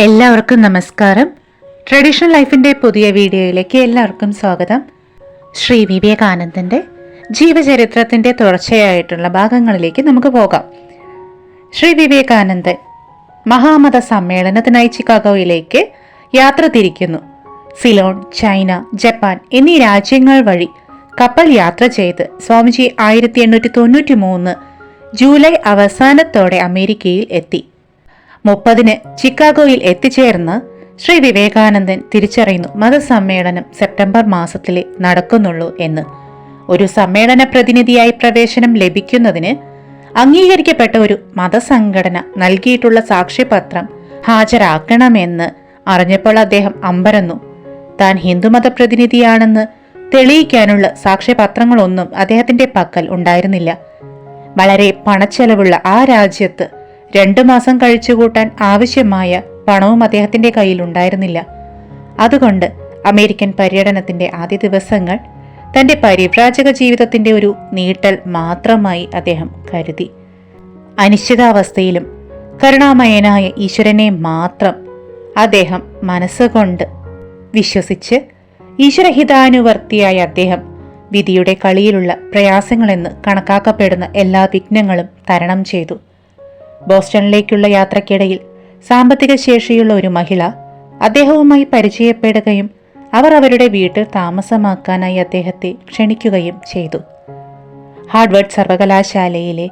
എല്ലാവർക്കും നമസ്കാരം. ട്രഡീഷണൽ ലൈഫിന്റെ പുതിയ വീഡിയോയിലേക്ക് എല്ലാവർക്കും സ്വാഗതം. ശ്രീ വിവേകാനന്ദന്റെ ജീവചരിത്രത്തിന്റെ തുടർച്ചയായിട്ടുള്ള ഭാഗങ്ങളിലേക്ക് നമുക്ക് പോകാം. ശ്രീ വിവേകാനന്ദൻ മഹാമത സമ്മേളനത്തിനായി ചിക്കാഗോയിലേക്ക് യാത്ര തിരിക്കുന്നു. സിലോൺ ചൈന ജപ്പാൻ എന്നീ രാജ്യങ്ങൾ വഴി കപ്പൽ യാത്ര ചെയ്ത് സ്വാമിജി ആയിരത്തി എണ്ണൂറ്റി തൊണ്ണൂറ്റി മൂന്ന് ജൂലൈ അവസാനത്തോടെ അമേരിക്കയിൽ എത്തി. മുപ്പതിന് ചിക്കാഗോയിൽ എത്തിച്ചേർന്ന് ശ്രീ വിവേകാനന്ദൻ തിരിച്ചറിയുന്നു മതസമ്മേളനം സെപ്റ്റംബർ മാസത്തിലെ നടക്കുന്നുള്ളൂ എന്ന്. ഒരു സമ്മേളന പ്രതിനിധിയായി പ്രവേശനം ലഭിക്കുന്നതിന് അംഗീകരിക്കപ്പെട്ട ഒരു മതസംഘടന നൽകിയിട്ടുള്ള സാക്ഷ്യപത്രം ഹാജരാക്കണമെന്ന് അറിഞ്ഞപ്പോൾ അദ്ദേഹം അമ്പരന്നു. താൻ ഹിന്ദുമത പ്രതിനിധിയാണെന്ന് തെളിയിക്കാനുള്ള സാക്ഷ്യപത്രങ്ങളൊന്നും അദ്ദേഹത്തിന്റെ പക്കൽ ഉണ്ടായിരുന്നില്ല. വളരെ പണച്ചെലവുള്ള ആ രാജ്യത്ത് രണ്ടു മാസം കഴിച്ചുകൂട്ടാൻ ആവശ്യമായ പണവും അദ്ദേഹത്തിന്റെ കയ്യിൽ ഉണ്ടായിരുന്നില്ല അതുകൊണ്ട് അമേരിക്കൻ പര്യടനത്തിന്റെ ആദ്യ ദിവസങ്ങൾ തന്റെ പരിവ്രാജക ജീവിതത്തിന്റെ ഒരു നീട്ടൽ മാത്രമായി അദ്ദേഹം കരുതി. അനിശ്ചിതാവസ്ഥയിലും കരുണാമയനായ ഈശ്വരനെ മാത്രം അദ്ദേഹം മനസ്സുകൊണ്ട് വിശ്വസിച്ച് ഈശ്വരഹിതാനുവർത്തിയായ അദ്ദേഹം വിധിയുടെ കളിയിലുള്ള പ്രയാസങ്ങളെന്ന് കണക്കാക്കപ്പെടുന്ന എല്ലാ വിഘ്നങ്ങളും തരണം ചെയ്തു. ബോസ്റ്റണിലേക്കുള്ള യാത്രക്കിടയിൽ സാമ്പത്തിക ശേഷിയുള്ള ഒരു മഹിള അദ്ദേഹവുമായി പരിചയപ്പെടുകയും അവർ അവരുടെ വീട്ടിൽ താമസമാക്കാനായി അദ്ദേഹത്തെ ക്ഷണിക്കുകയും ചെയ്തു. ഹാർഡ്വേർഡ് സർവകലാശാലയിലെ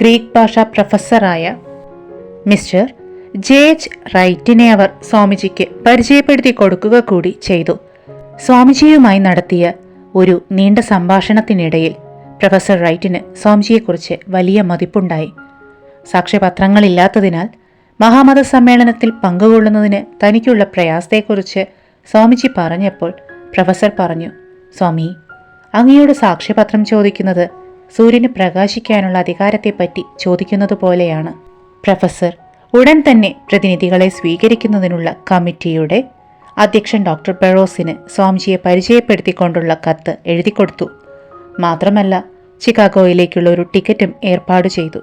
ഗ്രീക്ക് ഭാഷ പ്രൊഫസറായ മിസ്റ്റർ ജെ എച്ച് റൈറ്റിനെ അവർ സ്വാമിജിക്ക് പരിചയപ്പെടുത്തി കൊടുക്കുക കൂടി ചെയ്തു. സ്വാമിജിയുമായി നടത്തിയ ഒരു നീണ്ട സംഭാഷണത്തിനിടയിൽ പ്രൊഫസർ റൈറ്റിന് സ്വാമിജിയെക്കുറിച്ച് വലിയ മതിപ്പുണ്ടായി. സാക്ഷ്യപത്രങ്ങളില്ലാത്തതിനാൽ മഹാമത സമ്മേളനത്തിൽ പങ്കുകൊള്ളുന്നതിന് തനിക്കുള്ള പ്രയാസത്തെക്കുറിച്ച് സ്വാമിജി പറഞ്ഞപ്പോൾ പ്രൊഫസർ പറഞ്ഞു സ്വാമി അങ്ങയോട് സാക്ഷ്യപത്രം ചോദിക്കുന്നത് സൂര്യന് പ്രകാശിക്കാനുള്ള അധികാരത്തെപ്പറ്റി ചോദിക്കുന്നത് പോലെയാണ് പ്രൊഫസർ ഉടൻ തന്നെ പ്രതിനിധികളെ സ്വീകരിക്കുന്നതിനുള്ള കമ്മിറ്റിയുടെ അധ്യക്ഷൻ ഡോക്ടർ ബെറോസിന് സ്വാമിജിയെ പരിചയപ്പെടുത്തിക്കൊണ്ടുള്ള കത്ത് എഴുതിക്കൊടുത്തു. മാത്രമല്ല ചിക്കാഗോയിലേക്കുള്ള ഒരു ടിക്കറ്റും ഏർപ്പാട് ചെയ്തു.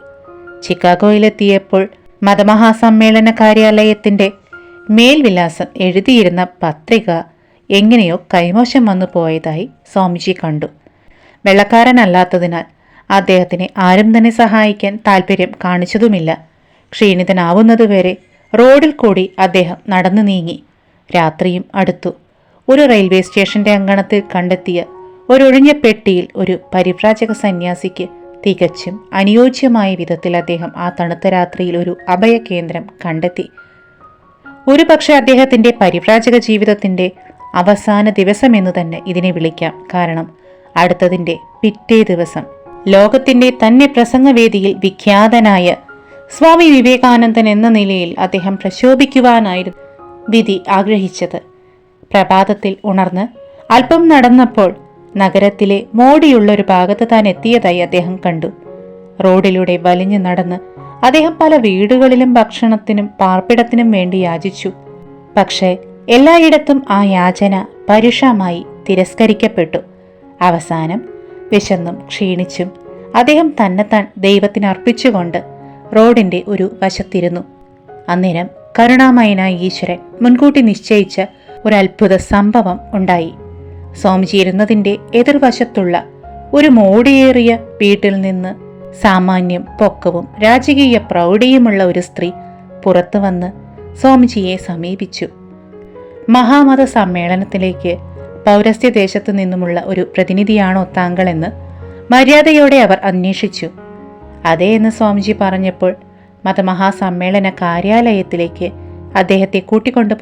ചിക്കാഗോയിലെത്തിയപ്പോൾ മതമഹാസമ്മേളന കാര്യാലയത്തിന്റെ മേൽവിലാസം എഴുതിയിരുന്ന പത്രിക എങ്ങനെയോ കൈമോശം വന്നു പോയതായി സ്വാമിജി കണ്ടു. വെള്ളക്കാരനല്ലാത്തതിനാൽ അദ്ദേഹത്തിനെ ആരും തന്നെ സഹായിക്കാൻ താല്പര്യം കാണിച്ചതുമില്ല. ക്ഷീണിതനാവുന്നതുവരെ റോഡിൽ കൂടി അദ്ദേഹം നടന്നു നീങ്ങി. രാത്രിയും അടുത്തു. ഒരു റെയിൽവേ സ്റ്റേഷന്റെ അങ്കണത്തിൽ കണ്ടെത്തിയ ഒരൊഴിഞ്ഞ പെട്ടിയിൽ ഒരു പരിവ്രാജക സന്യാസിക്ക് തികച്ചും അനുയോജ്യമായ വിധത്തിൽ അദ്ദേഹം ആ തണുത്ത രാത്രിയിൽ ഒരു അഭയകേന്ദ്രം കണ്ടെത്തി. ഒരു പക്ഷേ അദ്ദേഹത്തിന്റെ പരിവ്രാജക ജീവിതത്തിന്റെ അവസാന ദിവസം എന്ന് തന്നെ ഇതിനെ വിളിക്കാം. കാരണം അടുത്തതിന്റെ പിറ്റേ ദിവസം ലോകത്തിന്റെ തന്നെ പ്രസംഗവേദിയിൽ വിഖ്യാതനായ സ്വാമി വിവേകാനന്ദൻ എന്ന നിലയിൽ അദ്ദേഹം പ്രശോഭിക്കുവാനായിരുന്നു വിധി ആഗ്രഹിച്ചത്. പ്രഭാതത്തിൽ ഉണർന്ന് അല്പം നടന്നപ്പോൾ നഗരത്തിലെ മോടിയുള്ള ഒരു ഭാഗത്ത് താൻ എത്തിയതായി അദ്ദേഹം കണ്ടു. റോഡിലൂടെ വലിഞ്ഞു നടന്ന് അദ്ദേഹം പല വീടുകളിലും ഭക്ഷണത്തിനും പാർപ്പിടത്തിനും വേണ്ടി യാചിച്ചു. പക്ഷേ എല്ലായിടത്തും ആ യാചന പരുഷമായി തിരസ്കരിക്കപ്പെട്ടു. അവസാനം വിശന്നും ക്ഷീണിച്ചും അദ്ദേഹം തന്നെത്താൻ ദൈവത്തിന് അർപ്പിച്ചുകൊണ്ട് റോഡിന്റെ ഒരു വശത്തിരുന്നു. അന്നേരം കരുണാമയനായ ഈശ്വരൻ മുൻകൂട്ടി നിശ്ചയിച്ച ഒരു സംഭവം ഉണ്ടായി. സ്വാമിജി ഇരുന്നതിന്റെ എതിർവശത്തുള്ള ഒരു മോടിയേറിയ വീട്ടിൽ നിന്ന് സാമാന്യം പൊക്കവും രാജകീയ പ്രൗഢിയുമുള്ള ഒരു സ്ത്രീ പുറത്തു വന്ന് സ്വാമിജിയെ സമീപിച്ചു. മഹാമത സമ്മേളനത്തിലേക്ക് പൗരസ്ത്യ ദേശത്തു നിന്നുമുള്ള ഒരു പ്രതിനിധിയാണോ താങ്കളെന്ന് മര്യാദയോടെ അവർ അന്വേഷിച്ചു. അതേ എന്ന് സ്വാമിജി പറഞ്ഞപ്പോൾ മതമഹാസമ്മേളന കാര്യാലയത്തിലേക്ക് അദ്ദേഹത്തെ കൂട്ടിക്കൊണ്ടു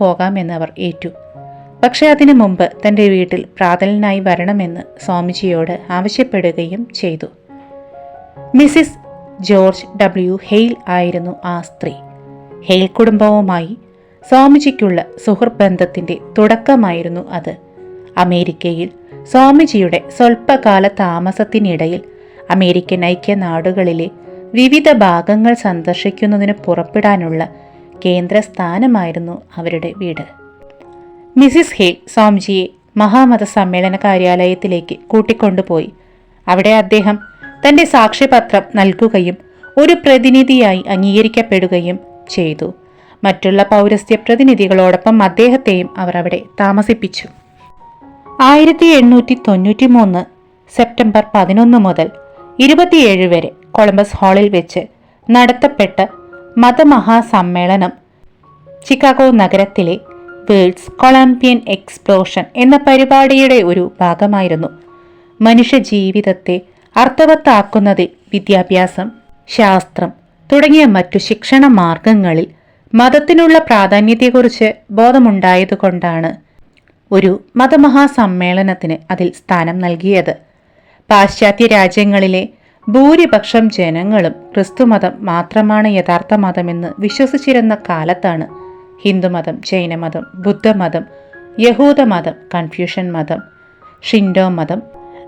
അവർ ഏറ്റു. പക്ഷേ അതിനു മുമ്പ് തന്റെ വീട്ടിൽ പ്രാതലനായി വരണമെന്ന് സ്വാമിജിയോട് ആവശ്യപ്പെടുകയും ചെയ്തു. മിസിസ് ജോർജ് ഡബ്ല്യു ഹെയിൽ ആയിരുന്നു ആ സ്ത്രീ. ഹെയിൽ കുടുംബവുമായി സ്വാമിജിക്കുള്ള സുഹൃബന്ധത്തിന്റെ തുടക്കമായിരുന്നു അത്. അമേരിക്കയിൽ സ്വാമിജിയുടെ സ്വൽപ്പകാല താമസത്തിനിടയിൽ അമേരിക്കൻ ഐക്യനാടുകളിലെ വിവിധ ഭാഗങ്ങൾ സന്ദർശിക്കുന്നതിന് പുറപ്പെടാനുള്ള കേന്ദ്രസ്ഥാനമായിരുന്നു അവരുടെ വീട്. മിസിസ് ഹേ സ്വാമിജിയെ മഹാമത സമ്മേളന കാര്യാലയത്തിലേക്ക് കൂട്ടിക്കൊണ്ടുപോയി. അവിടെ അദ്ദേഹം തന്റെ സാക്ഷ്യപത്രം നൽകുകയും ഒരു പ്രതിനിധിയായി അംഗീകരിക്കപ്പെടുകയും ചെയ്തു. മറ്റുള്ള പൗരസ്ത്യ പ്രതിനിധികളോടൊപ്പം അദ്ദേഹത്തെയും അവർ അവിടെ താമസിപ്പിച്ചു. ആയിരത്തി എണ്ണൂറ്റി തൊണ്ണൂറ്റി മൂന്ന് സെപ്റ്റംബർ പതിനൊന്ന് മുതൽ ഇരുപത്തിയേഴ് വരെ കൊളംബസ് ഹാളിൽ വെച്ച് നടത്തപ്പെട്ട മതമഹാസമ്മേളനം ചിക്കാഗോ നഗരത്തിലെ വേൾഡ്സ് കൊളംബിയൻ എക്സ്പ്ലോഷൻ എന്ന പരിപാടിയുടെ ഒരു ഭാഗമായിരുന്നു. മനുഷ്യ ജീവിതത്തെ അർത്ഥവത്താക്കുന്നതിൽ വിദ്യാഭ്യാസം ശാസ്ത്രം തുടങ്ങിയ മറ്റു ശിക്ഷണ മാർഗങ്ങളിൽ മതത്തിനുള്ള പ്രാധാന്യത്തെക്കുറിച്ച് ബോധമുണ്ടായതുകൊണ്ടാണ് ഒരു മതമഹാസമ്മേളനത്തിന് അതിൽ സ്ഥാനം നൽകിയത്. പാശ്ചാത്യ രാജ്യങ്ങളിലെ ഭൂരിപക്ഷം ജനങ്ങളും ക്രിസ്തുമതം മാത്രമാണ് യഥാർത്ഥ മതമെന്ന് വിശ്വസിച്ചിരുന്ന കാലത്താണ് ഹിന്ദുമതം ജൈനമതം ബുദ്ധമതം യഹൂദമതം കൺഫ്യൂഷൻ മതം ഷിൻഡോ മതം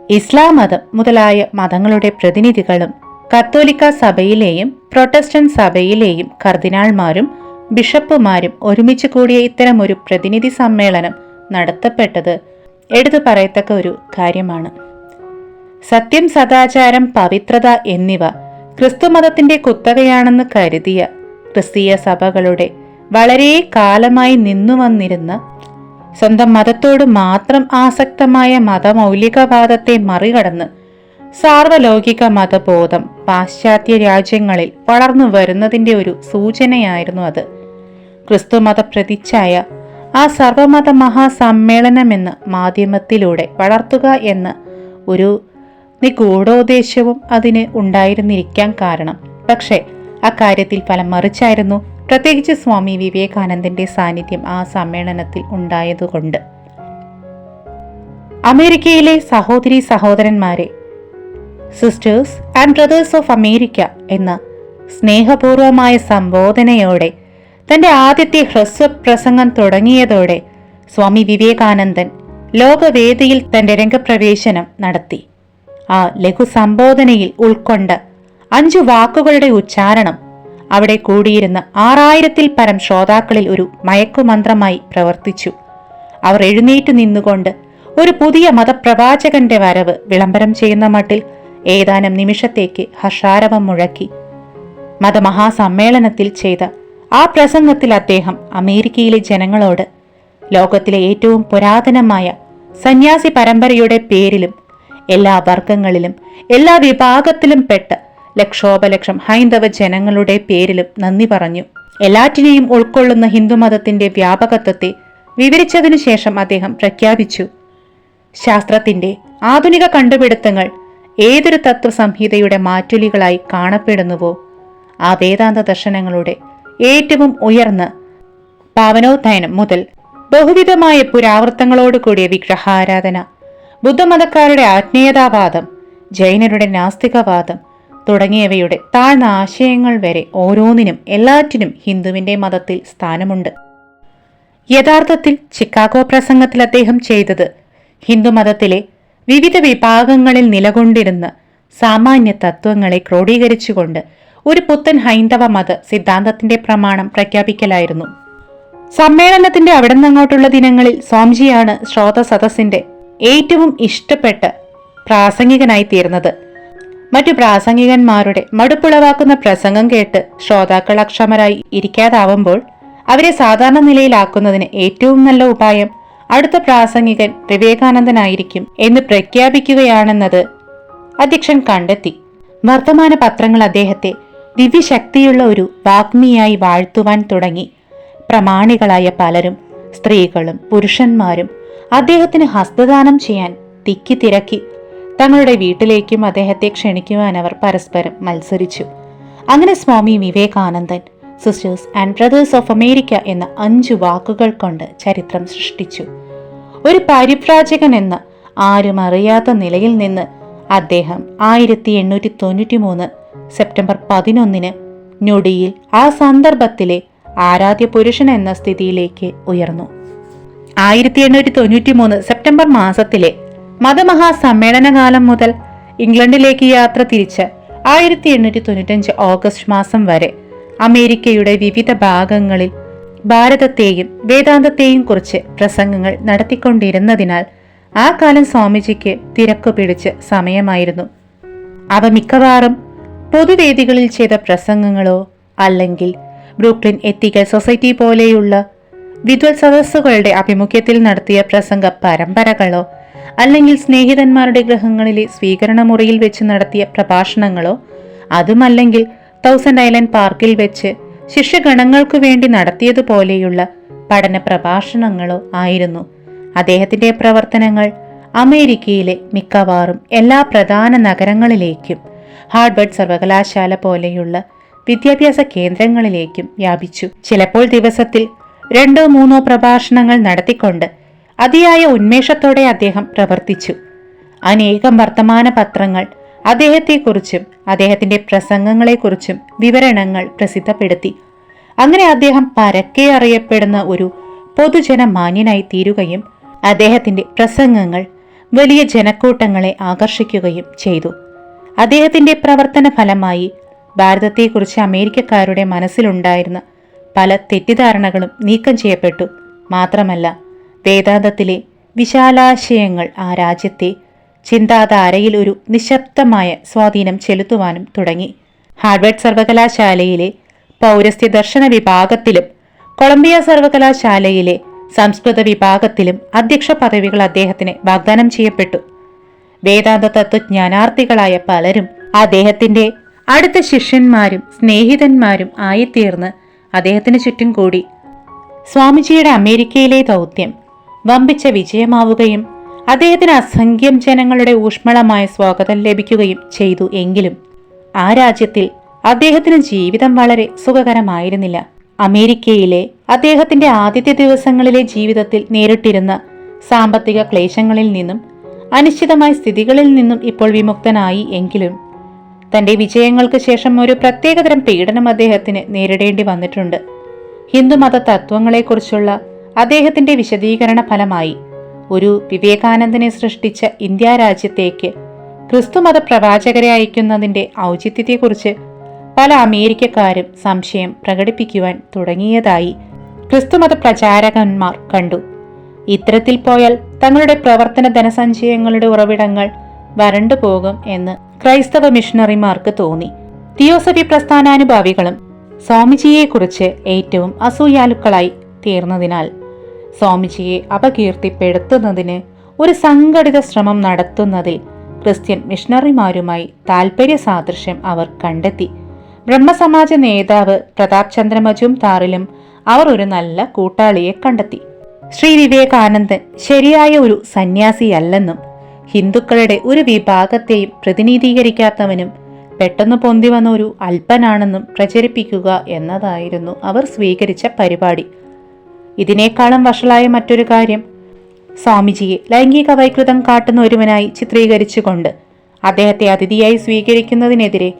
ഇസ്ലാം മതം മുതലായ മതങ്ങളുടെ പ്രതിനിധികളും കത്തോലിക്ക സഭയിലെയും പ്രൊട്ടസ്റ്റന്റ് സഭയിലെയും കർദിനാൾമാരും ബിഷപ്പുമാരും ഒരുമിച്ച് കൂടിയ ഇത്തരം ഒരു പ്രതിനിധി സമ്മേളനം നടത്തപ്പെട്ടത് എടുത്തു പറയത്തക്ക ഒരു കാര്യമാണ്. സത്യം സദാചാരം പവിത്രത എന്നിവ ക്രിസ്തുമതത്തിന്റെ കുത്തകയാണെന്ന് കരുതിയ ക്രിസ്തീയ സഭകളുടെ വളരെ കാലമായി നിന്നു വന്നിരുന്ന സ്വന്തം മതത്തോട് മാത്രം ആസക്തമായ മതമൗലികവാദത്തെ മറികടന്ന് സാർവലൗകിക മതബോധം പാശ്ചാത്യ രാജ്യങ്ങളിൽ വളർന്നു വരുന്നതിന്റെ ഒരു സൂചനയായിരുന്നു അത്. ക്രിസ്തുമത പ്രതിച്ഛായ ആ സർവമത മഹാസമ്മേളനമെന്ന മാധ്യമത്തിലൂടെ വളർത്തുക എന്ന ഒരു നിഗൂഢോദ്ദേശവും അതിന് ഉണ്ടായിരുന്നിരിക്കാൻ കാരണം. പക്ഷേ അക്കാര്യത്തിൽ ഫലം മറിച്ചായിരുന്നു. പ്രത്യേകിച്ച് സ്വാമി വിവേകാനന്ദന്റെ സാന്നിധ്യം ആ സമ്മേളനത്തിൽ ഉണ്ടായതുകൊണ്ട്. അമേരിക്കയിലെ സഹോദരി സഹോദരന്മാരെ sisters and brothers of America എന്ന സ്നേഹപൂർവമായ സംബോധനയോടെ തന്റെ ആദ്യത്തെ ഹ്രസ്വ പ്രസംഗം തുടങ്ങിയതോടെ സ്വാമി വിവേകാനന്ദൻ ലോകവേദിയിൽ തന്റെ രംഗപ്രവേശനം നടത്തി. ആ ലഘു സംബോധനയിൽ ഉൾക്കൊണ്ട് അഞ്ചു വാക്കുകളുടെ ഉച്ചാരണം അവിടെ കൂടിയിരുന്ന ആറായിരത്തിൽ പരം ശ്രോതാക്കളിൽ ഒരു മയക്കുമന്ത്രമായി പ്രവർത്തിച്ചു. അവർ എഴുന്നേറ്റ് നിന്നുകൊണ്ട് ഒരു പുതിയ മതപ്രവാചകന്റെ വരവ് വിളംബരം ചെയ്യുന്ന മട്ടിൽ ഏതാനും നിമിഷത്തേക്ക് ഹർഷാരവം മുഴക്കി. മതമഹാസമ്മേളനത്തിൽ ചെയ്ത ആ പ്രസംഗത്തിൽ അദ്ദേഹം അമേരിക്കയിലെ ജനങ്ങളോട് ലോകത്തിലെ ഏറ്റവും പുരാതനമായ സന്യാസി പരമ്പരയുടെ പേരിലും എല്ലാ വർഗങ്ങളിലും എല്ലാ വിഭാഗത്തിലും പെട്ട ലക്ഷോപലക്ഷം ഹൈന്ദവ ജനങ്ങളുടെ പേരിലും നന്ദി പറഞ്ഞു. എല്ലാറ്റിനെയും ഉൾക്കൊള്ളുന്ന ഹിന്ദുമതത്തിന്റെ വ്യാപകത്വത്തെ വിവരിച്ചതിനു ശേഷം അദ്ദേഹം പ്രഖ്യാപിച്ചു. ശാസ്ത്രത്തിന്റെ ആധുനിക കണ്ടുപിടുത്തങ്ങൾ ഏതൊരു തത്വസംഹിതയുടെ മാറ്റുലികളായി കാണപ്പെടുന്നുവോ? ആ വേദാന്ത ദർശനങ്ങളുടെ ഏറ്റവും ഉയർന്ന പാവനോത്ഥാനം മുതൽ ബഹുവിധമായ പുരാവൃത്തങ്ങളോട് കൂടിയ വിഗ്രഹാരാധന ബുദ്ധമതക്കാരുടെ ആത്മീയതാവാദം ജൈനരുടെ നാസ്തികവാദം തുടങ്ങിയവയുടെ താഴ്ന്ന ആശയങ്ങൾ വരെ ഓരോന്നിനും എല്ലാറ്റിനും ഹിന്ദുവിന്റെ മതത്തിൽ സ്ഥാനമുണ്ട്. യഥാർത്ഥത്തിൽ ചിക്കാഗോ പ്രസംഗത്തിൽ അദ്ദേഹം ചെയ്തത് ഹിന്ദുമതത്തിലെ വിവിധ വിഭാഗങ്ങളിൽ നിലകൊണ്ടിരുന്ന സാമാന്യ തത്വങ്ങളെ ക്രോഡീകരിച്ചുകൊണ്ട് ഒരു പുത്തൻ ഹൈന്ദവ മത സിദ്ധാന്തത്തിന്റെ പ്രമാണം പ്രഖ്യാപിക്കലായിരുന്നു. സമ്മേളനത്തിന്റെ അവിടെ നിന്നങ്ങോട്ടുള്ള ദിനങ്ങളിൽ സ്വാംജിയാണ് ശ്രോത സദസ്സിന്റെ ഏറ്റവും ഇഷ്ടപ്പെട്ട പ്രാസംഗികനായി തീർന്നത്. മറ്റു പ്രാസംഗികന്മാരുടെ മടുപ്പുളവാക്കുന്ന പ്രസംഗം കേട്ട് ശ്രോതാക്കൾ അക്ഷമരായി ഇരിക്കാതാവുമ്പോൾ അവരെ സാധാരണ നിലയിലാക്കുന്നതിന് ഏറ്റവും നല്ല ഉപായം അടുത്ത പ്രാസംഗികൻ വിവേകാനന്ദനായിരിക്കും എന്ന് പ്രഖ്യാപിക്കുകയാണെന്നത് അധ്യക്ഷൻ കണ്ടെത്തി. വർത്തമാന പത്രങ്ങൾ അദ്ദേഹത്തെ ദിവ്യശക്തിയുള്ള ഒരു വാഗ്മിയായി വാഴ്ത്തുവാൻ തുടങ്ങി. പ്രമാണികളായ പലരും സ്ത്രീകളും പുരുഷന്മാരും അദ്ദേഹത്തിന് ഹസ്തദാനം ചെയ്യാൻ തിക്കി തിരക്കി തങ്ങളുടെ വീട്ടിലേക്കും അദ്ദേഹത്തെ ക്ഷണിക്കുവാൻ അവർ പരസ്പരം മത്സരിച്ചു. അങ്ങനെ Swami Vivekanandan sisters and brothers of America എന്ന അഞ്ചു വാക്കുകൾ കൊണ്ട് ചരിത്രം സൃഷ്ടിച്ചു. ഒരു പരിപ്രാജകൻ എന്ന് ആരും അറിയാത്ത നിലയിൽ നിന്ന് അദ്ദേഹം ആയിരത്തി എണ്ണൂറ്റി തൊണ്ണൂറ്റി മൂന്ന് സെപ്റ്റംബർ പതിനൊന്നിന് ഞൊടിയിൽ ആ സന്ദർഭത്തിലെ ആരാധ്യ പുരുഷൻ എന്ന സ്ഥിതിയിലേക്ക് ഉയർന്നു. ആയിരത്തി എണ്ണൂറ്റി തൊണ്ണൂറ്റി മൂന്ന് സെപ്റ്റംബർ മാസത്തിലെ മതമഹാസമ്മേളനകാലം മുതൽ ഇംഗ്ലണ്ടിലേക്ക് യാത്ര തിരിച്ച് ആയിരത്തി എണ്ണൂറ്റി തൊണ്ണൂറ്റഞ്ച് ഓഗസ്റ്റ് മാസം വരെ അമേരിക്കയുടെ വിവിധ ഭാഗങ്ങളിൽ ഭാരതത്തെയും വേദാന്തത്തെയും കുറിച്ച് പ്രസംഗങ്ങൾ നടത്തിക്കൊണ്ടിരുന്നതിനാൽ ആ കാലം സ്വാമിജിക്ക് തിരക്കു പിടിച്ച് സമയമായിരുന്നു. അവ മിക്കവാറും പൊതുവേദികളിൽ ചെയ്ത പ്രസംഗങ്ങളോ അല്ലെങ്കിൽ ബ്രൂക്ലിൻ എത്തിക്കൽ സൊസൈറ്റി പോലെയുള്ള വിദ്വൽ സദസ്സുകളുടെ ആഭിമുഖ്യത്തിൽ നടത്തിയ പ്രസംഗ പരമ്പരകളോ അല്ലെങ്കിൽ സ്നേഹിതന്മാരുടെ ഗ്രഹങ്ങളിലെ സ്വീകരണ മുറിയിൽ വെച്ച് നടത്തിയ പ്രഭാഷണങ്ങളോ അതുമല്ലെങ്കിൽ തൗസൻഡ് ഐലൻഡ് പാർക്കിൽ വെച്ച് ശിഷ്യഗണങ്ങൾക്കു വേണ്ടി നടത്തിയതുപോലെയുള്ള പഠന പ്രഭാഷണങ്ങളോ ആയിരുന്നു. അദ്ദേഹത്തിന്റെ പ്രവർത്തനങ്ങൾ അമേരിക്കയിലെ മിക്കവാറും എല്ലാ പ്രധാന നഗരങ്ങളിലേക്കും ഹാർഡ്ബർഡ് സർവകലാശാല പോലെയുള്ള വിദ്യാഭ്യാസ കേന്ദ്രങ്ങളിലേക്കും വ്യാപിച്ചു. ചിലപ്പോൾ ദിവസത്തിൽ രണ്ടോ മൂന്നോ പ്രഭാഷണങ്ങൾ നടത്തിക്കൊണ്ട് അതിയായ ഉന്മേഷത്തോടെ അദ്ദേഹം പ്രവർത്തിച്ചു. അനേകം വർത്തമാന പത്രങ്ങൾ അദ്ദേഹത്തെക്കുറിച്ചും അദ്ദേഹത്തിന്റെ പ്രസംഗങ്ങളെക്കുറിച്ചും വിവരണങ്ങൾ പ്രസിദ്ധപ്പെടുത്തി. അങ്ങനെ അദ്ദേഹം പരക്കെ അറിയപ്പെടുന്ന ഒരു പൊതുജന മാന്യനായി തീരുകയും അദ്ദേഹത്തിന്റെ പ്രസംഗങ്ങൾ വലിയ ജനക്കൂട്ടങ്ങളെ ആകർഷിക്കുകയും ചെയ്തു. അദ്ദേഹത്തിന്റെ പ്രവർത്തന ഫലമായി ഭാരതത്തെക്കുറിച്ച് അമേരിക്കക്കാരുടെ മനസ്സിലുണ്ടായിരുന്ന പല തെറ്റിദ്ധാരണകളും നീക്കം ചെയ്യപ്പെട്ടു. മാത്രമല്ല വേദാന്തത്തിലെ വിശാലാശയങ്ങൾ ആ രാജ്യത്തെ ചിന്താധാരയിൽ ഒരു നിശബ്ദമായ സ്വാധീനം ചെലുത്തുവാനും തുടങ്ങി. ഹാർവർഡ് സർവകലാശാലയിലെ പൗരസ്ത്യ ദർശന വിഭാഗത്തിലും കൊളംബിയ സർവകലാശാലയിലെ സംസ്കൃത വിഭാഗത്തിലും അധ്യക്ഷ പദവികൾ അദ്ദേഹത്തിന് വാഗ്ദാനം ചെയ്യപ്പെട്ടു. വേദാന്ത തത്വജ്ഞാനാർത്ഥികളായ പലരും അദ്ദേഹത്തിന്റെ അടുത്ത ശിഷ്യന്മാരും സ്നേഹിതന്മാരും ആയിത്തീർന്ന് അദ്ദേഹത്തിന് ചുറ്റും കൂടി. സ്വാമിജിയുടെ അമേരിക്കയിലെ ദൗത്യം വമ്പിച്ച വിജയമാവുകയും അദ്ദേഹത്തിന് അസംഖ്യം ജനങ്ങളുടെ ഊഷ്മളമായ സ്വാഗതം ലഭിക്കുകയും ചെയ്തു എങ്കിലും ആ രാജ്യത്തിൽ അദ്ദേഹത്തിന് ജീവിതം വളരെ സുഖകരമായിരുന്നില്ല. അമേരിക്കയിലെ അദ്ദേഹത്തിന്റെ ആദ്യത്തെ ദിവസങ്ങളിലെ ജീവിതത്തിൽ നേരിട്ടിരുന്ന സാമ്പത്തിക ക്ലേശങ്ങളിൽ നിന്നും അനിശ്ചിതമായ സ്ഥിതികളിൽ നിന്നും ഇപ്പോൾ വിമുക്തനായി എങ്കിലും തന്റെ വിജയങ്ങൾക്ക് ശേഷം ഒരു പ്രത്യേകതരം പീഡനം അദ്ദേഹത്തിന് നേരിടേണ്ടി വന്നിട്ടുണ്ട്. ഹിന്ദുമത തത്വങ്ങളെക്കുറിച്ചുള്ള അദ്ദേഹത്തിന്റെ വിശദീകരണ ഫലമായി ഒരു വിവേകാനന്ദനെ സൃഷ്ടിച്ച ഇന്ത്യ രാജ്യത്തേക്ക് ക്രിസ്തുമത പ്രവാചകരെ അയക്കുന്നതിന്റെ ഔചിത്യത്തെക്കുറിച്ച് പല അമേരിക്കക്കാരും സംശയം പ്രകടിപ്പിക്കുവാൻ തുടങ്ങിയതായി ക്രിസ്തുമത പ്രചാരകന്മാർ കണ്ടു. ഇത്തരത്തിൽ പോയാൽ തങ്ങളുടെ പ്രവർത്തന ധനസഞ്ചയങ്ങളുടെ ഉറവിടങ്ങൾ വരണ്ടു പോകും എന്ന് ക്രൈസ്തവ മിഷണറിമാർക്ക് തോന്നി. തിയോസഫി പ്രസ്ഥാനാനുഭാവികളും സ്വാമിജിയെക്കുറിച്ച് ഏറ്റവും അസൂയാലുക്കളായി തീർന്നതിനാൽ സ്വാമിജിയെ അപകീർത്തിപ്പെടുത്തുന്നതിന് ഒരു സംഘടിത ശ്രമം നടത്തുന്നതിൽ ക്രിസ്ത്യൻ മിഷണറിമാരുമായി താൽപ്പര്യ സാദൃശ്യം അവർ കണ്ടെത്തി. ബ്രഹ്മസമാജ നേതാവ് പ്രതാപ് ചന്ദ്ര മജുംദാറിലും അവർ ഒരു നല്ല കൂട്ടാളിയെ കണ്ടെത്തി. ശ്രീ വിവേകാനന്ദൻ ശരിയായ ഒരു സന്യാസിയല്ലെന്നും ഹിന്ദുക്കളുടെ ഒരു വിഭാഗത്തെയും പ്രതിനിധീകരിക്കാത്തവനും പെട്ടെന്ന് പൊന്തി വന്ന ഒരു അല്പനാണെന്നും പ്രചരിപ്പിക്കുക എന്നതായിരുന്നു അവർ സ്വീകരിച്ച പരിപാടി. ഇതിനേക്കാളും വഷളായ മറ്റൊരു കാര്യം. സ്വാമിജിയെ ലൈംഗിക വൈകൃതം കാട്ടുന്ന ഒരുവനായി ചിത്രീകരിച്ചുകൊണ്ട് അദ്ദേഹത്തെ അതിഥിയായി സ്വീകരിക്കുന്നതിനെതിരെ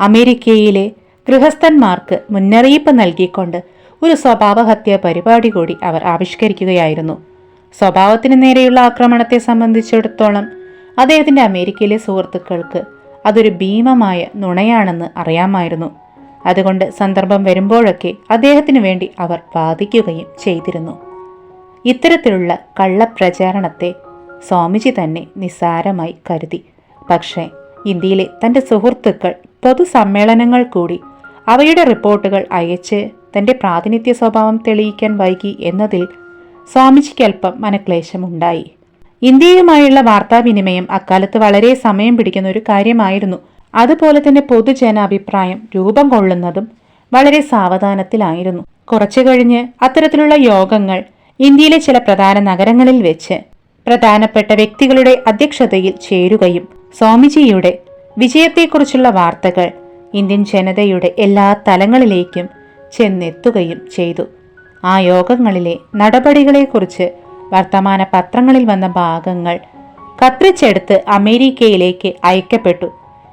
അമേരിക്കയിലെ ഗൃഹസ്ഥന്മാർക്ക് മുന്നറിയിപ്പ് നൽകിക്കൊണ്ട് ഒരു സ്വഭാവഹത്യ പരിപാടി കൂടി അവർ ആവിഷ്കരിക്കുകയായിരുന്നു. സ്വഭാവത്തിന് നേരെയുള്ള ആക്രമണത്തെ സംബന്ധിച്ചിടത്തോളം അദ്ദേഹത്തിന്റെ അമേരിക്കയിലെ സുഹൃത്തുക്കൾക്ക് അതൊരു ഭീമമായ നുണയാണെന്ന് അറിയാമായിരുന്നു. അതുകൊണ്ട് സന്ദർഭം വരുമ്പോഴൊക്കെ അദ്ദേഹത്തിനു വേണ്ടി അവർ വാദിക്കുകയും ചെയ്തിരുന്നു. ഇത്തരത്തിലുള്ള കള്ളപ്രചാരണത്തെ സ്വാമിജി തന്നെ നിസ്സാരമായി കരുതി. പക്ഷേ ഇന്ത്യയിലെ തന്റെ സുഹൃത്തുക്കൾ പൊതുസമ്മേളനങ്ങൾ കൂടി അവയുടെ റിപ്പോർട്ടുകൾ അയച്ച് തന്റെ പ്രാതിനിധ്യ സ്വഭാവം തെളിയിക്കാൻ വൈകി എന്നതിൽ സ്വാമിജിക്ക് അല്പം മനക്ലേശമുണ്ടായി. ഇന്ത്യയുമായുള്ള വാർത്താവിനിമയം അക്കാലത്ത് വളരെ സമയം പിടിക്കുന്ന ഒരു കാര്യമായിരുന്നു അതുപോലെ തന്നെ പൊതുജനാഭിപ്രായം രൂപം കൊള്ളുന്നതും വളരെ സാവധാനത്തിലായിരുന്നു. കുറച്ചു കഴിഞ്ഞ് അത്തരത്തിലുള്ള യോഗങ്ങൾ ഇന്ത്യയിലെ ചില പ്രധാന നഗരങ്ങളിൽ വെച്ച് പ്രധാനപ്പെട്ട വ്യക്തികളുടെ അധ്യക്ഷതയിൽ ചേരുകയും സ്വാമിജിയുടെ വിജയത്തെക്കുറിച്ചുള്ള വാർത്തകൾ ഇന്ത്യൻ ജനതയുടെ എല്ലാ തലങ്ങളിലേക്കും ചെന്നെത്തുകയും ചെയ്തു. ആ യോഗങ്ങളിലെ നടപടികളെക്കുറിച്ച് വർത്തമാന പത്രങ്ങളിൽ വന്ന ഭാഗങ്ങൾ കത്തിച്ചെടുത്ത് അമേരിക്കയിലേക്ക് അയക്കപ്പെട്ടു.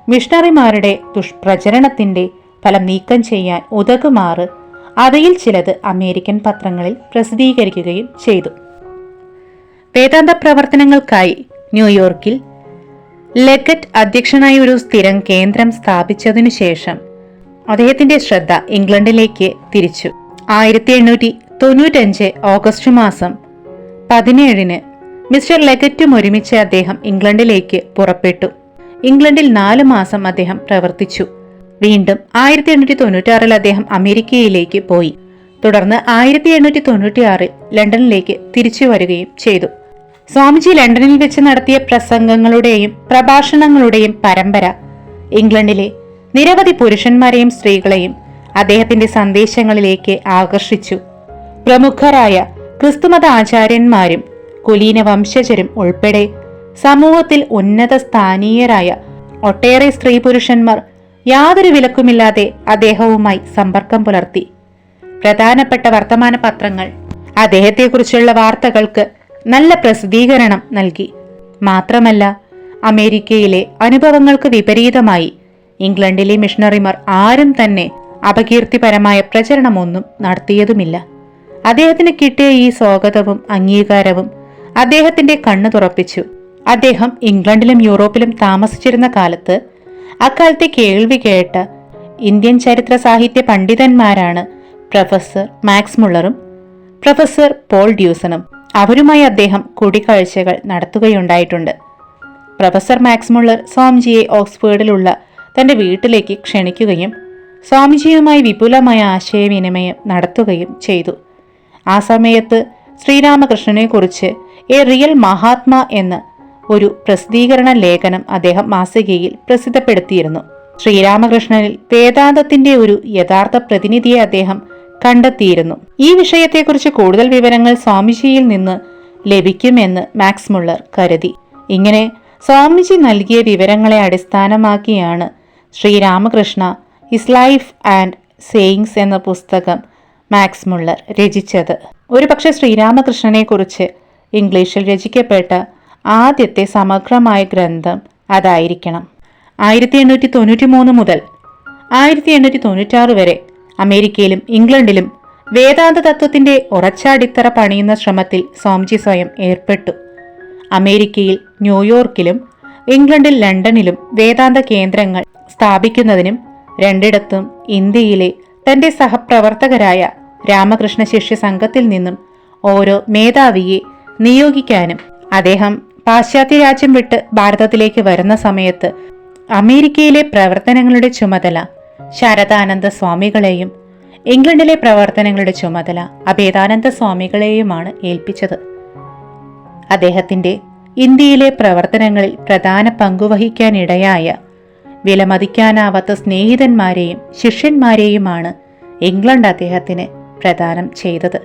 മിഷണറിമാരുടെ ദുഷ്പ്രചരണത്തിന്റെ ഫലം നീക്കം ചെയ്യാൻ ഉതകുമാറ് അവയിൽ ചിലത് അമേരിക്കൻ പത്രങ്ങളിൽ പ്രസിദ്ധീകരിക്കുകയും ചെയ്തു. വേദാന്ത പ്രവർത്തനങ്ങൾക്കായി ന്യൂയോർക്കിൽ ലെഗറ്റ് അധ്യക്ഷനായ ഒരു സ്ഥിരം കേന്ദ്രം സ്ഥാപിച്ചതിനു ശേഷം അദ്ദേഹത്തിന്റെ ശ്രദ്ധ ഇംഗ്ലണ്ടിലേക്ക് തിരിച്ചു. ആയിരത്തി എണ്ണൂറ്റി തൊണ്ണൂറ്റഞ്ച് ഓഗസ്റ്റ് മാസം പതിനേഴിന് മിസ്റ്റർ ലെഗറ്റും ഒരുമിച്ച് അദ്ദേഹം ഇംഗ്ലണ്ടിലേക്ക് പുറപ്പെട്ടു. ഇംഗ്ലണ്ടിൽ നാല് മാസം അദ്ദേഹം പ്രവർത്തിച്ചു. വീണ്ടും ആയിരത്തി എണ്ണൂറ്റി തൊണ്ണൂറ്റിയാറിൽ അദ്ദേഹം അമേരിക്കയിലേക്ക് പോയി. തുടർന്ന് ആയിരത്തി എണ്ണൂറ്റി തൊണ്ണൂറ്റിയാറിൽ ലണ്ടനിലേക്ക് തിരിച്ചു വരികയും ചെയ്തു. സ്വാമിജി ലണ്ടനിൽ വെച്ച് നടത്തിയ പ്രസംഗങ്ങളുടെയും പ്രഭാഷണങ്ങളുടെയും പരമ്പര ഇംഗ്ലണ്ടിലെ നിരവധി പുരുഷന്മാരെയും സ്ത്രീകളെയും അദ്ദേഹത്തിന്റെ സന്ദേശങ്ങളിലേക്ക് ആകർഷിച്ചു. പ്രമുഖരായ ക്രിസ്തുമത ആചാര്യന്മാരും കുലീന വംശജരും ഉൾപ്പെടെ സമൂഹത്തിൽ ഉന്നത സ്ഥാനീയരായ ഒട്ടേറെ സ്ത്രീ പുരുഷന്മാർ യാതൊരു വിലക്കുമില്ലാതെ അദ്ദേഹവുമായി സമ്പർക്കം പുലർത്തി. പ്രധാനപ്പെട്ട വർത്തമാന പത്രങ്ങൾ അദ്ദേഹത്തെക്കുറിച്ചുള്ള വാർത്തകൾക്ക് നല്ല പ്രസിദ്ധീകരണം നൽകി. മാത്രമല്ല അമേരിക്കയിലെ അനുഭവങ്ങൾക്ക് വിപരീതമായി ഇംഗ്ലണ്ടിലെ മിഷണറിമാർ ആരും തന്നെ അപകീർത്തിപരമായ പ്രചരണമൊന്നും നടത്തിയതുമില്ല. അദ്ദേഹത്തിന് കിട്ടിയ ഈ സ്വാഗതവും അംഗീകാരവും അദ്ദേഹത്തിന്റെ കണ്ണു തുറപ്പിച്ചു അദ്ദേഹം ഇംഗ്ലണ്ടിലും യൂറോപ്പിലും താമസിച്ചിരുന്ന കാലത്ത് അക്കാലത്തെ കേൾവി കേട്ട ഇന്ത്യൻ ചരിത്ര സാഹിത്യ പണ്ഡിതന്മാരാണ് പ്രൊഫസർ മാക്സ് മുള്ളറും പ്രൊഫസർ പോൾ ഡ്യൂസണും. അവരുമായി അദ്ദേഹം കൂടിക്കാഴ്ചകൾ നടത്തുകയുണ്ടായിട്ടുണ്ട്. പ്രൊഫസർ മാക്സ് മുള്ളർ സ്വാമിജിയെ ഓക്സ്ഫോർഡിലുള്ള തന്റെ വീട്ടിലേക്ക് ക്ഷണിക്കുകയും സ്വാമിജിയുമായി വിപുലമായ ആശയവിനിമയം നടത്തുകയും ചെയ്തു. ആ സമയത്ത് ശ്രീരാമകൃഷ്ണനെക്കുറിച്ച് എ റിയൽ മഹാത്മാ എന്ന ഒരു പ്രസിദ്ധീകരണ ലേഖനം അദ്ദേഹം മാസികയിൽ പ്രസിദ്ധപ്പെടുത്തിയിരുന്നു. ശ്രീരാമകൃഷ്ണനിൽ വേദാന്തത്തിന്റെ ഒരു യഥാർത്ഥ പ്രതിനിധിയെ അദ്ദേഹം കണ്ടെത്തിയിരുന്നു. ഈ വിഷയത്തെക്കുറിച്ച് കൂടുതൽ വിവരങ്ങൾ സ്വാമിജിയിൽ നിന്ന് ലഭിക്കുമെന്ന് മാക്സ് മുള്ളർ കരുതി. ഇങ്ങനെ സ്വാമിജി നൽകിയ വിവരങ്ങളെ അടിസ്ഥാനമാക്കിയാണ് Sri Ramakrishna his life and sayings എന്ന പുസ്തകം മാക്സ് മുള്ളർ രചിച്ചത്. ഒരുപക്ഷെ ശ്രീരാമകൃഷ്ണനെക്കുറിച്ച് ഇംഗ്ലീഷിൽ രചിക്കപ്പെട്ട ആദ്യത്തെ സമഗ്രമായ ഗ്രന്ഥം അതായിരിക്കണം. ആയിരത്തി എണ്ണൂറ്റി തൊണ്ണൂറ്റി മൂന്ന് മുതൽ ആയിരത്തി എണ്ണൂറ്റി തൊണ്ണൂറ്റാറ് വരെ അമേരിക്കയിലും ഇംഗ്ലണ്ടിലും വേദാന്ത തത്വത്തിന്റെ ഉറച്ച അടിത്തറ പണിയുന്ന ശ്രമത്തിൽ സ്വാംജി സ്വയം ഏർപ്പെട്ടു. അമേരിക്കയിൽ ന്യൂയോർക്കിലും ഇംഗ്ലണ്ടിൽ ലണ്ടനിലും വേദാന്ത കേന്ദ്രങ്ങൾ സ്ഥാപിക്കുന്നതിനും രണ്ടിടത്തും ഇന്ത്യയിലെ തന്റെ സഹപ്രവർത്തകരായ രാമകൃഷ്ണ ശിഷ്യ സംഘത്തിൽ നിന്നും ഓരോ മേധാവിയെ നിയോഗിക്കാനും അദ്ദേഹം പാശ്ചാത്യ രാജ്യം വിട്ട് ഭാരതത്തിലേക്ക് വരുന്ന സമയത്ത് അമേരിക്കയിലെ പ്രവർത്തനങ്ങളുടെ ചുമതല ശാരദാനന്ദ സ്വാമികളെയും ഇംഗ്ലണ്ടിലെ പ്രവർത്തനങ്ങളുടെ ചുമതല അഭേദാനന്ദ സ്വാമികളെയുമാണ് ഏൽപ്പിച്ചത്. അദ്ദേഹത്തിന്റെ ഇന്ത്യയിലെ പ്രവർത്തനങ്ങളിൽ പ്രധാന പങ്കുവഹിക്കാനിടയായ വിലമതിക്കാനാവാത്ത സ്നേഹിതന്മാരെയും ശിഷ്യന്മാരെയുമാണ് ഇംഗ്ലണ്ട് അദ്ദേഹത്തിന് പ്രദാനം ചെയ്തത്.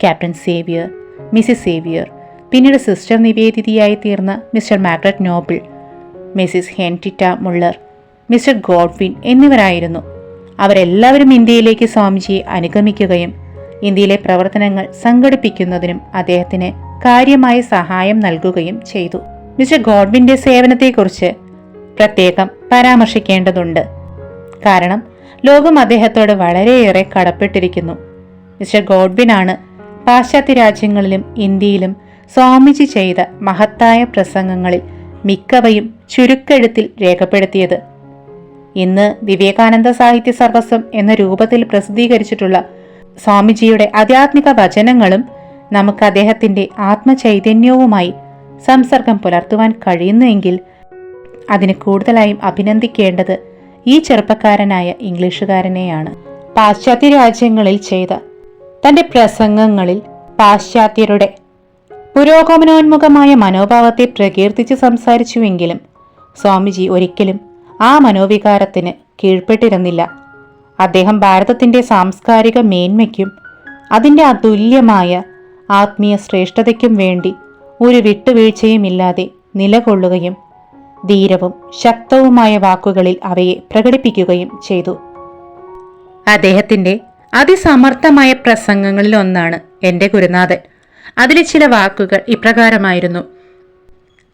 ക്യാപ്റ്റൻ സേവിയർ മിസിസ് സേവിയർ പിന്നീട് സിസ്റ്റർ നിവേദിതയായി തീർന്ന mister Margaret Noble Mrs Henrietta Muller mister Goodwin എന്നിവരായിരുന്നു. അവരെല്ലാവരും ഇന്ത്യയിലേക്ക് സ്വാമിജിയെ അനുഗമിക്കുകയും ഇന്ത്യയിലെ പ്രവർത്തനങ്ങൾ സംഘടിപ്പിക്കുന്നതിനും അദ്ദേഹത്തിന് കാര്യമായ സഹായം നൽകുകയും ചെയ്തു. മിസ്റ്റർ ഗോഡ്വിന്റെ സേവനത്തെക്കുറിച്ച് പ്രത്യേകം പരാമർശിക്കേണ്ടതുണ്ട്. കാരണം ലോകം അദ്ദേഹത്തോട് വളരെയേറെ കടപ്പെട്ടിരിക്കുന്നു. മിസ്റ്റർ ഗോഡ്വിനാണ് പാശ്ചാത്യ രാജ്യങ്ങളിലും ഇന്ത്യയിലും സ്വാമിജി ചെയ്ത മഹത്തായ പ്രസംഗങ്ങളിൽ മിക്കവയും ചുരുക്കെഴുത്തിൽ രേഖപ്പെടുത്തിയത്. ഇന്ന് വിവേകാനന്ദ സാഹിത്യ സർവസ്വം എന്ന രൂപത്തിൽ പ്രസിദ്ധീകരിച്ചിട്ടുള്ള സ്വാമിജിയുടെ ആധ്യാത്മിക വചനങ്ങളും നമുക്ക് അദ്ദേഹത്തിന്റെ ആത്മചൈതന്യവുമായി സംസർഗം പുലർത്തുവാൻ കഴിയുന്നുവെങ്കിൽ അതിന് കൂടുതലായും അഭിനന്ദിക്കേണ്ടത് ഈ ചെറുപ്പക്കാരനായ ഇംഗ്ലീഷുകാരനെയാണ്. പാശ്ചാത്യ രാജ്യങ്ങളിൽ ചെയ്ത തന്റെ പ്രസംഗങ്ങളിൽ പാശ്ചാത്യരുടെ പുരോഗമനോന്മുഖമായ മനോഭാവത്തെ പ്രകീർത്തിച്ച് സംസാരിച്ചുവെങ്കിലും സ്വാമിജി ഒരിക്കലും ആ മനോവികാരത്തിന് കീഴ്പ്പെട്ടിരുന്നില്ല. അദ്ദേഹം ഭാരതത്തിന്റെ സാംസ്കാരിക മേന്മയ്ക്കും അതിന്റെ അതുല്യമായ ആത്മീയ ശ്രേഷ്ഠതയ്ക്കും വേണ്ടി ഒരു വിട്ടുവീഴ്ചയുമില്ലാതെ നിലകൊള്ളുകയും ധീരവും ശക്തവുമായ വാക്കുകളിൽ അവയെ പ്രകടിപ്പിക്കുകയും ചെയ്തു. അദ്ദേഹത്തിന്റെ അതിസമർത്ഥമായ പ്രസംഗങ്ങളിലൊന്നാണ് എന്റെ ഗുരുനാഥൻ. അതിലെ ചില വാക്കുകൾ ഇപ്രകാരമായിരുന്നു.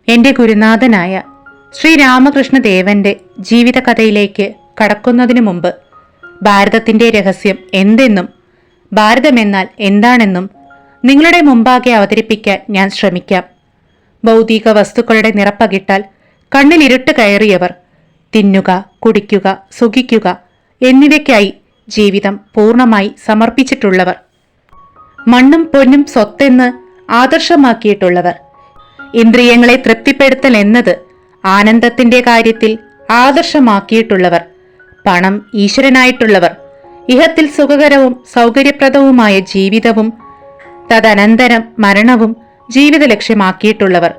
എന്റെ ഗുരുനാഥനായ ശ്രീ ശ്രീരാമകൃഷ്ണദേവന്റെ ജീവിതകഥയിലേക്ക് കടക്കുന്നതിനു മുമ്പ് ഭാരതത്തിന്റെ രഹസ്യം എന്തെന്നും ഭാരതമെന്നാൽ എന്താണെന്നും നിങ്ങളുടെ മുമ്പാകെ അവതരിപ്പിക്കാൻ ഞാൻ ശ്രമിക്കാം. ഭൗതിക വസ്തുക്കളുടെ നിറപ്പകിട്ടാൽ കണ്ണിലിരുട്ട് കയറിയവർ തിന്നുക കുടിക്കുക സുഖിക്കുക എന്നിവയ്ക്കായി ജീവിതം പൂർണമായി സമർപ്പിച്ചിട്ടുള്ളവർ. മണ്ണും പൊന്നും സ്വത്തെന്ന് ആദർശമാക്കിയിട്ടുള്ളവർ. ഇന്ദ്രിയങ്ങളെ തൃപ്തിപ്പെടുത്തൽ എന്നത് ആനന്ദത്തിന്റെ കാര്യത്തിൽ ആദർശമാക്കിയിട്ടുള്ളവർ പണം ഈശ്വരനായിട്ടുള്ളവർ ഇഹത്തിൽ സുഖകരവും സൗകര്യപ്രദവുമായ ജീവിതവും തദനന്തരം മരണവും ജീവിത ലക്ഷ്യമാക്കിയിട്ടുള്ളവർ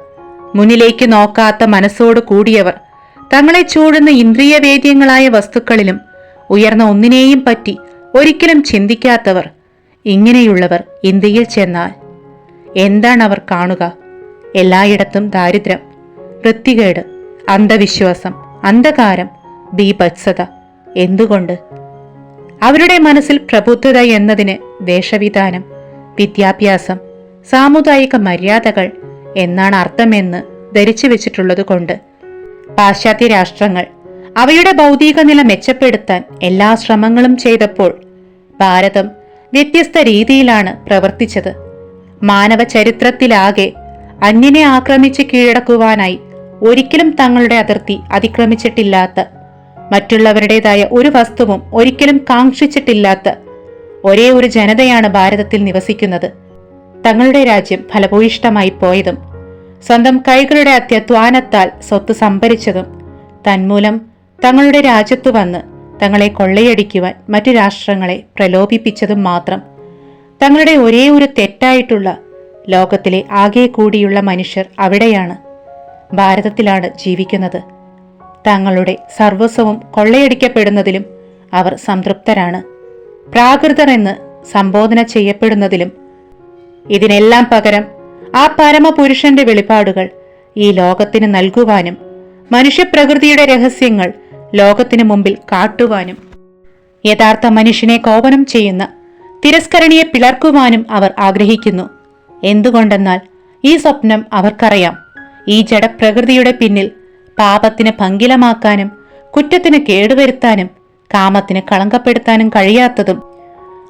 മുന്നിലേക്ക് നോക്കാത്ത മനസ്സോട് കൂടിയവർ തങ്ങളെ ചൂടുന്ന ഇന്ദ്രിയവേദ്യങ്ങളായ വസ്തുക്കളിലും ഉയർന്ന ഒന്നിനെയും പറ്റി ഒരിക്കലും ചിന്തിക്കാത്തവർ. ഇങ്ങനെയുള്ളവർ ഇന്ത്യയിൽ ചെന്നാൽ എന്താണ് അവർ കാണുക? എല്ലായിടത്തും ദാരിദ്ര്യം വൃത്തികേട് അന്ധവിശ്വാസം അന്ധകാരം ബീഭത്സത എന്തുകൊണ്ട്? അവരുടെ മനസ്സിൽ പ്രബുദ്ധത എന്നതിന് വേഷവിധാനം വിദ്യാഭ്യാസം സാമുദായിക മര്യാദകൾ എന്നാണ് അർത്ഥമെന്ന് ധരിച്ചു വെച്ചിട്ടുള്ളത് കൊണ്ട് പാശ്ചാത്യ രാഷ്ട്രങ്ങൾ അവയുടെ ഭൗതിക നില മെച്ചപ്പെടുത്താൻ എല്ലാ ശ്രമങ്ങളും ചെയ്തപ്പോൾ ഭാരതം വ്യത്യസ്ത രീതിയിലാണ് പ്രവർത്തിച്ചത്. മാനവ ചരിത്രത്തിലാകെ അന്യനെ ആക്രമിച്ച് കീഴടക്കുവാനായി ഒരിക്കലും തങ്ങളുടെ അതിർത്തി അതിക്രമിച്ചിട്ടില്ലാത്ത മറ്റുള്ളവരുടേതായ ഒരു വസ്തുവും ഒരിക്കലും കാക്ഷിച്ചിട്ടില്ലാത്ത ഒരേ ഒരു ജനതയാണ് ഭാരതത്തിൽ നിവസിക്കുന്നത്. തങ്ങളുടെ രാജ്യം ഫലഭൂയിഷ്ടമായി പോയതും സ്വന്തം കൈകളുടെ അത്യധ്വാനത്താൽ സ്വത്ത് സംഭരിച്ചതും തന്മൂലം തങ്ങളുടെ രാജ്യത്തു വന്ന് തങ്ങളെ കൊള്ളയടിക്കുവാൻ മറ്റു രാഷ്ട്രങ്ങളെ പ്രലോഭിപ്പിച്ചതും മാത്രം. തങ്ങളുടെ ഒരേ ഒരു തെറ്റായിട്ടുള്ള ലോകത്തിലെ ആകെ കൂടിയുള്ള മനുഷ്യർ അവിടെയാണ്. ഭാരതത്തിലാണ് ജീവിക്കുന്നത്. തങ്ങളുടെ സർവസ്വവും കൊള്ളയടിക്കപ്പെടുന്നതിലും അവർ സംതൃപ്തരാണ്. പ്രാകൃതർ എന്ന് സംബോധന ചെയ്യപ്പെടുന്നതിലും ഇതിനെല്ലാം പകരം ആ പരമപുരുഷന്റെ വെളിപ്പാടുകൾ ഈ ലോകത്തിന് നൽകുവാനും മനുഷ്യപ്രകൃതിയുടെ രഹസ്യങ്ങൾ ലോകത്തിനു മുമ്പിൽ കാട്ടുവാനും യഥാർത്ഥ മനുഷ്യനെ കോപനം ചെയ്യുന്ന തിരസ്കരണിയെ പിളർക്കുവാനും അവർ ആഗ്രഹിക്കുന്നു. എന്തുകൊണ്ടെന്നാൽ ഈ സ്വപ്നം അവർക്കറിയാം. ഈ ജഡപ്രകൃതിയുടെ പിന്നിൽ പാപത്തിന് ഭംഗിലമാക്കാനും കുറ്റത്തിന് കേടുവരുത്താനും കാമത്തിന് കളങ്കപ്പെടുത്താനും കഴിയാത്തതും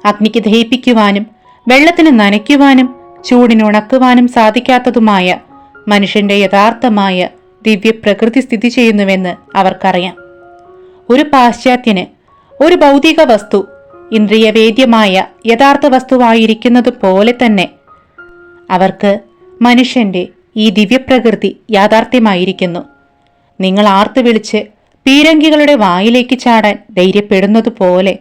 അഗ്നിക്ക് ദഹിപ്പിക്കുവാനും വെള്ളത്തിന് നനയ്ക്കുവാനും ചൂടിനുണക്കുവാനും സാധിക്കാത്തതുമായ മനുഷ്യന്റെ യഥാർത്ഥമായ ദിവ്യപ്രകൃതി സ്ഥിതി ചെയ്യുന്നുവെന്ന് അവർക്കറിയാം. ഒരു പാശ്ചാത്യന് ഒരു ഭൗതിക വസ്തു ഇന്ദ്രിയവേദ്യമായ യഥാർത്ഥ വസ്തുവായിരിക്കുന്നത് പോലെ തന്നെ അവർക്ക് മനുഷ്യന്റെ ഈ ദിവ്യപ്രകൃതി യാഥാർത്ഥ്യമായിരിക്കുന്നു. നിങ്ങൾ ആർത്തു വിളിച്ച് പീരങ്കികളുടെ വായിലേക്ക് ചാടാൻ ധൈര്യപ്പെടുന്നതുപോലെ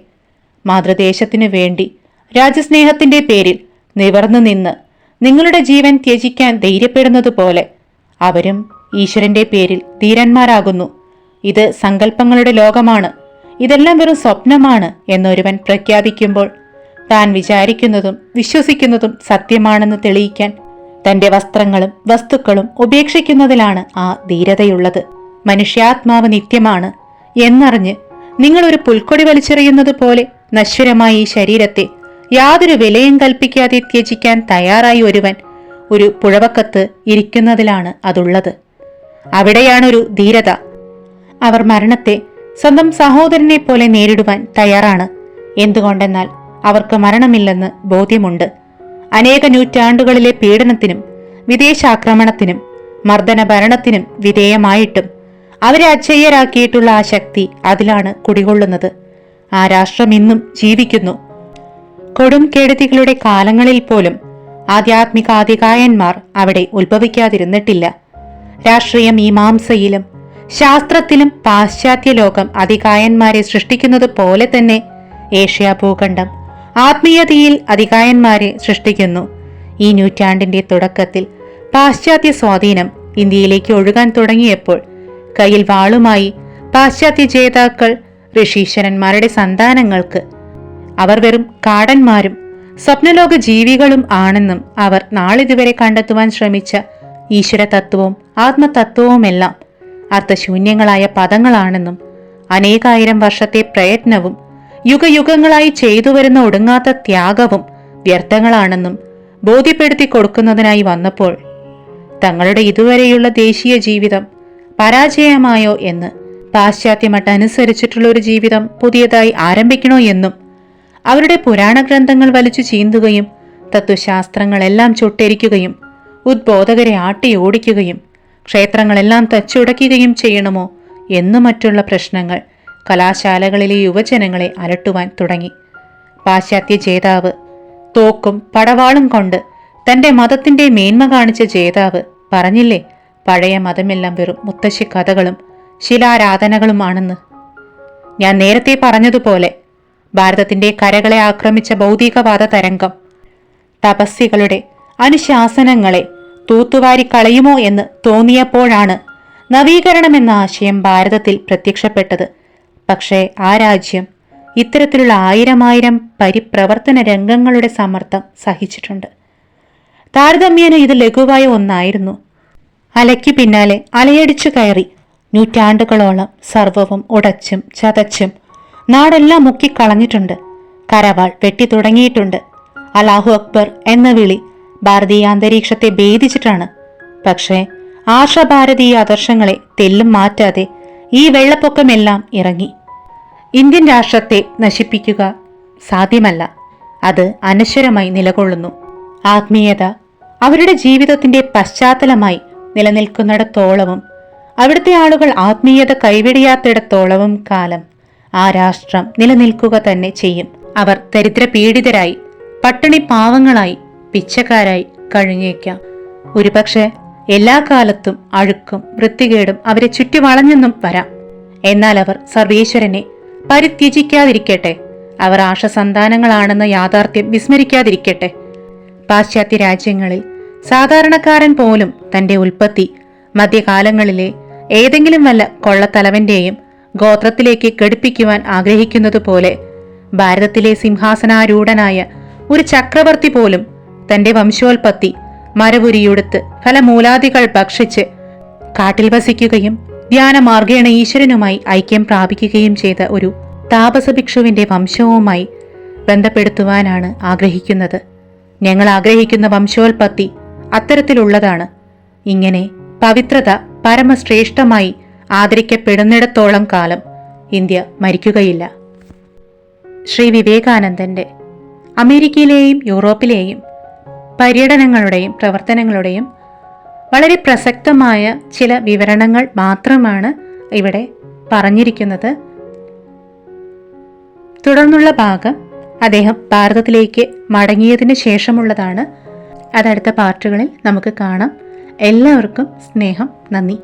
മാതൃദേശത്തിനു വേണ്ടി രാജ്യസ്നേഹത്തിന്റെ പേരിൽ നിവർന്നു നിന്ന് നിങ്ങളുടെ ജീവൻ ത്യജിക്കാൻ ധൈര്യപ്പെടുന്നതുപോലെ അവരും ഈശ്വരന്റെ പേരിൽ ധീരന്മാരാകുന്നു. ഇത് സങ്കല്പങ്ങളുടെ ലോകമാണ്. ഇതെല്ലാം വെറും സ്വപ്നമാണ് എന്നൊരുവൻ പ്രഖ്യാപിക്കുമ്പോൾ താൻ വിചാരിക്കുന്നതും വിശ്വസിക്കുന്നതും സത്യമാണെന്ന് തെളിയിക്കാൻ തന്റെ വസ്ത്രങ്ങളും വസ്തുക്കളും ഉപേക്ഷിക്കുന്നതിലാണ് ആ ധീരതയുള്ളത്. മനുഷ്യാത്മാവ് നിത്യമാണ് എന്നറിഞ്ഞ് നിങ്ങൾ ഒരു പുൽക്കൊടി വലിച്ചെറിയുന്നത് പോലെ നശ്വരമായ ഈ ശരീരത്തെ യാതൊരു വിലയും കൽപ്പിക്കാതെ ത്യജിക്കാൻ തയ്യാറായി ഒരുവൻ ഒരു പുഴവക്കത്ത് ഇരിക്കുന്നതിലാണ് അതുള്ളത്. അവിടെയാണൊരു ധീരത. അവർ മരണത്തെ സ്വന്തം സഹോദരനെ പോലെ നേരിടുവാൻ തയ്യാറാണ്. എന്തുകൊണ്ടെന്നാൽ അവർക്ക് മരണമില്ലെന്ന് ബോധ്യമുണ്ട്. അനേക നൂറ്റാണ്ടുകളിലെ പീഡനത്തിനും വിദേശാക്രമണത്തിനും മർദ്ദന ഭരണത്തിനും വിധേയമായിട്ടും അവരെ അജയ്യരാക്കിയിട്ടുള്ള ആ ശക്തി അതിലാണ് കുടികൊള്ളുന്നത്. ആ രാഷ്ട്രം ഇന്നും ജീവിക്കുന്നു. കൊടും കെടുതികളുടെ കാലങ്ങളിൽ പോലും ആധ്യാത്മിക അധികായന്മാർ അവിടെ ഉത്ഭവിക്കാതിരുന്നിട്ടില്ല. രാഷ്ട്രീയ മീമാംസയിലും ശാസ്ത്രത്തിലും പാശ്ചാത്യ ലോകം അധികായന്മാരെ സൃഷ്ടിക്കുന്നത് പോലെ തന്നെ ഏഷ്യ ഭൂഖണ്ഡം ആത്മീയതയിൽ അധികായന്മാരെ സൃഷ്ടിക്കുന്നു. ഈ നൂറ്റാണ്ടിന്റെ തുടക്കത്തിൽ പാശ്ചാത്യ സ്വാധീനം ഇന്ത്യയിലേക്ക് ഒഴുകാൻ തുടങ്ങിയപ്പോൾ കയ്യിൽ വാളുമായി പാശ്ചാത്യ ജേതാക്കൾ ഋഷീശ്വരന്മാരുടെ സന്താനങ്ങൾക്ക് അവർ വെറും കാടന്മാരും സ്വപ്നലോക ജീവികളും ആണെന്നും അവർ നാളിതുവരെ കണ്ടെത്തുവാൻ ശ്രമിച്ച ഈശ്വര തത്വവും ആത്മതത്വവുമെല്ലാം അർത്ഥശൂന്യങ്ങളായ പദങ്ങളാണെന്നും അനേകായിരം വർഷത്തെ പ്രയത്നവും യുഗയുഗങ്ങളായി ചെയ്തു വരുന്ന ഒടുങ്ങാത്ത ത്യാഗവും വ്യർത്ഥങ്ങളാണെന്നും ബോധ്യപ്പെടുത്തി കൊടുക്കുന്നതിനായി വന്നപ്പോൾ തങ്ങളുടെ ഇതുവരെയുള്ള ദേശീയ ജീവിതം പരാജയമായോ എന്ന് പാശ്ചാത്യമട്ടനുസരിച്ചിട്ടുള്ള ഒരു ജീവിതം പുതിയതായി ആരംഭിക്കണോ എന്നും അവരുടെ പുരാണ ഗ്രന്ഥങ്ങൾ വലിച്ചു ചീന്തുകയും തത്വശാസ്ത്രങ്ങളെല്ലാം ചുട്ടരിക്കുകയും ഉദ്ബോധകരെ ആട്ടിയോടിക്കുകയും ക്ഷേത്രങ്ങളെല്ലാം തച്ചുടയ്ക്കുകയും ചെയ്യണമോ എന്നു മറ്റുള്ള പ്രശ്നങ്ങൾ കലാശാലകളിലെ യുവജനങ്ങളെ അലട്ടുവാൻ തുടങ്ങി. പാശ്ചാത്യ ജേതാവ് തോക്കും പടവാളും കൊണ്ട് തന്റെ മതത്തിന്റെ മേന്മ കാണിച്ച ജേതാവ് പറഞ്ഞില്ലേ പഴയ മതമെല്ലാം വെറും മുത്തശ്ശി കഥകളും ശിലാരാധനകളുമാണെന്ന്. ഞാൻ നേരത്തെ പറഞ്ഞതുപോലെ ഭാരതത്തിന്റെ കരകളെ ആക്രമിച്ച ഭൗതികവാദ തരംഗം തപസ്സികളുടെ അനുശാസനങ്ങളെ തൂത്തുവാരി കളയുമോ എന്ന് തോന്നിയപ്പോഴാണ് നവീകരണം എന്ന ആശയം ഭാരതത്തിൽ പ്രത്യക്ഷപ്പെട്ടത്. പക്ഷേ ആ രാജ്യം ഇത്തരത്തിലുള്ള ആയിരമായിരം പരിപ്രവർത്തന രംഗങ്ങളുടെ സമ്മർദ്ദം സഹിച്ചിട്ടുണ്ട്. താരതമ്യേന ഇത് ലഘുവായ ഒന്നായിരുന്നു. അലയ്ക്ക് പിന്നാലെ അലയടിച്ചു കയറി നൂറ്റാണ്ടുകളോളം സർവവും ഉടച്ചും ചതച്ചും നാടെല്ലാം മുക്കിക്കളഞ്ഞിട്ടുണ്ട്. കരവാൾ വെട്ടി തുടങ്ങിയിട്ടുണ്ട്. അലാഹു അക്ബർ എന്ന വിളി ഭാരതീയ അന്തരീക്ഷത്തെ ഭേദിച്ചിട്ടാണ്. പക്ഷേ ആർഷഭാരതീയ ആദർശങ്ങളെ തെല്ലും മാറ്റാതെ ഈ വെള്ളപ്പൊക്കമെല്ലാം ഇറങ്ങി. ഇന്ത്യൻ രാഷ്ട്രത്തെ നശിപ്പിക്കുക സാധ്യമല്ല. അത് അനശ്വരമായി നിലകൊള്ളുന്നു. ആത്മീയത അവരുടെ ജീവിതത്തിന്റെ പശ്ചാത്തലമായി നിലനിൽക്കുന്നിടത്തോളവും അവിടുത്തെ ആളുകൾ ആത്മീയത കൈവിടിയാത്തിടത്തോളവും കാലം ആ രാഷ്ട്രം നിലനിൽക്കുക തന്നെ ചെയ്യും. അവർ ദരിദ്രപീഡിതരായി പട്ടിണി പാവങ്ങളായി പിച്ചക്കാരായി കഴിഞ്ഞേക്കാം ഒരുപക്ഷെ എല്ലാ കാലത്തും അഴുക്കും വൃത്തികേടും അവരെ ചുറ്റി വളഞ്ഞെന്നും വരാം. എന്നാൽ അവർ സർവേശ്വരനെ പരിത്യജിക്കാതിരിക്കട്ടെ. അവർ ആശസന്താനങ്ങളാണെന്ന യാഥാർത്ഥ്യം വിസ്മരിക്കാതിരിക്കട്ടെ. പാശ്ചാത്യ രാജ്യങ്ങളിൽ സാധാരണക്കാരൻ പോലും തന്റെ ഉൽപ്പത്തി മധ്യകാലങ്ങളിലെ ഏതെങ്കിലും വല്ല കൊള്ളത്തലവന്റെയും ഗോത്രത്തിലേക്ക് ഘടിപ്പിക്കുവാൻ ആഗ്രഹിക്കുന്നതുപോലെ ഭാരതത്തിലെ സിംഹാസനാരൂഢനായ ഒരു ചക്രവർത്തി പോലും തന്റെ വംശോൽപത്തി മരപുരിയുടുത്ത് ഫലമൂലാദികൾ ഭക്ഷിച്ച് കാട്ടിൽ വസിക്കുകയും ധ്യാനമാർഗേണ ഈശ്വരനുമായി ഐക്യം പ്രാപിക്കുകയും ചെയ്ത ഒരു താപസഭിക്ഷുവിന്റെ വംശവുമായി ബന്ധപ്പെടുത്തുവാനാണ് ആഗ്രഹിക്കുന്നത്. ഞങ്ങൾ ആഗ്രഹിക്കുന്ന വംശോൽപത്തി അത്തരത്തിലുള്ളതാണ്. ഇങ്ങനെ പവിത്രത പരമശ്രേഷ്ഠമായി ആദരിക്കപ്പെടുന്നിടത്തോളം കാലം ഇന്ത്യ മരിക്കുകയില്ല. ശ്രീ വിവേകാനന്ദന്റെ അമേരിക്കയിലെയും യൂറോപ്പിലെയും പര്യടനങ്ങളുടെയും പ്രവർത്തനങ്ങളുടെയും വളരെ പ്രസക്തമായ ചില വിവരണങ്ങൾ മാത്രമാണ് ഇവിടെ പറഞ്ഞിരിക്കുന്നത്. തുടർന്നുള്ള ഭാഗം അദ്ദേഹം ഭാരതത്തിലേക്ക് മടങ്ങിയതിന് ശേഷമുള്ളതാണ്. അതടുത്ത പാർട്ടുകളിൽ നമുക്ക് കാണാം. എല്ലാവർക്കും സ്നേഹം നന്ദി.